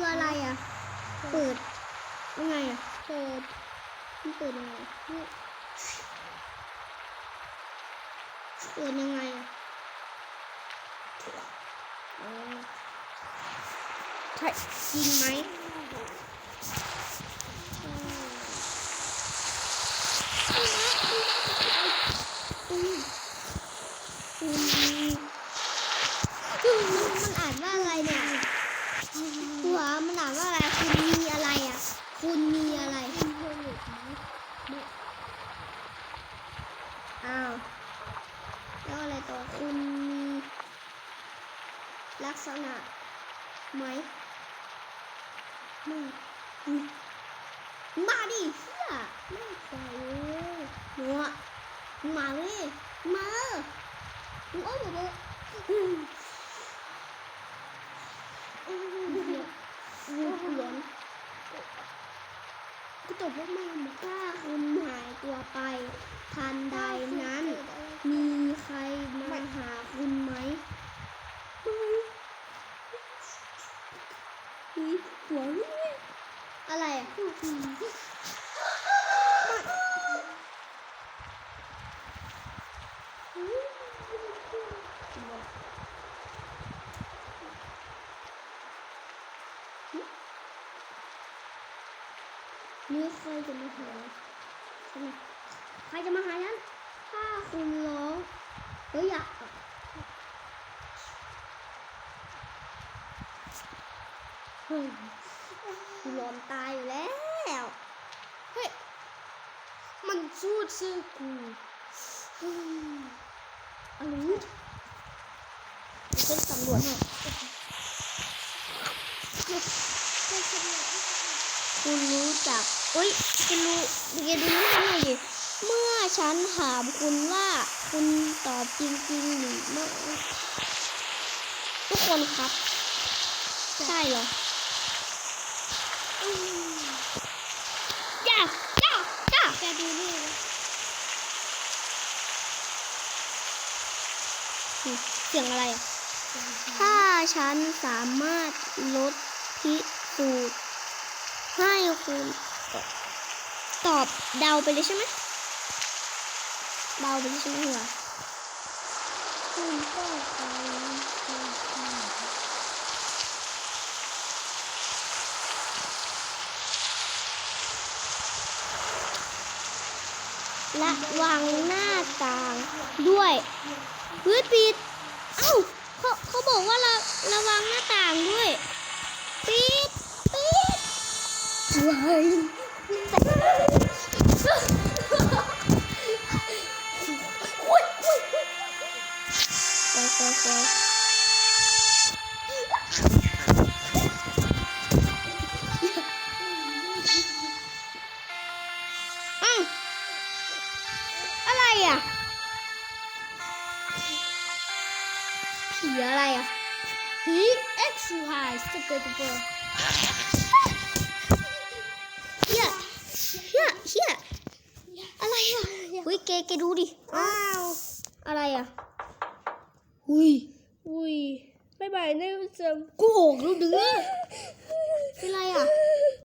คืออะไรอะ เปิดยังไงอะ เปิดมันเปิดยังไงนี่เปิดยังไงอะอ๋อใช่จริงไหมอืมอืมอืมมันอ่านว่าอะไรเนี่ย หัวมันถามว่าอะไรคุณมีอะไรอะ คุณมีอะไรคุณมีอ้าวแล้วอะไรต่อคุณมีลักษณะไหมไม่มาดิเฮียไม่ไปเลยหนูอะมาเลยมาเอาอยู่เลยอืมอืมเดี๋ยว รูปเหรียญก็ ตกว่าไม่มาถ้าคุณหายตัวไป ทันใดนั้น มีใครมาหาคุณไหมมีหัวอะไรอะ มีใครจะมาหาฉันไหมใครจะมาหาฉันถ้าคุณร้องเฮ้ยอยากเฮ้ยกูยอมตายอยู่แล้ว เฮ้ย มันสู้ชื่อกูเฮ้ยอะไรเนี่ยเดี๋ยวฉันสำรวจให้ คุณรู้จักอุ้ยคุณรู้เดี๋ยวดูนี่หน่อยดิเมื่อฉันถามคุณว่าคุณตอบจริงๆหรือไม่ทุกคนครับ ใช่เหรออืมจ้าจ้าจ้าแกดูนี่นะอืมเสียงอะไรอะถ้าฉันสามารถลดพิสูจน์ ให้คุณตอบเดาไปเลยใช่ไหมเบาไปใช่ไหมหัวคุณก็ไปและวางหน้าต่างด้วยพื้นปิด อะผีอะไรอะผี X Y สเกตบอร์ เฮ้ยแกแกดูดิ อ้าว อะไรอะหุยอุ้ยบายบายนะคุณผู้ชมกูออกแล้วเดือเป็นไรอะ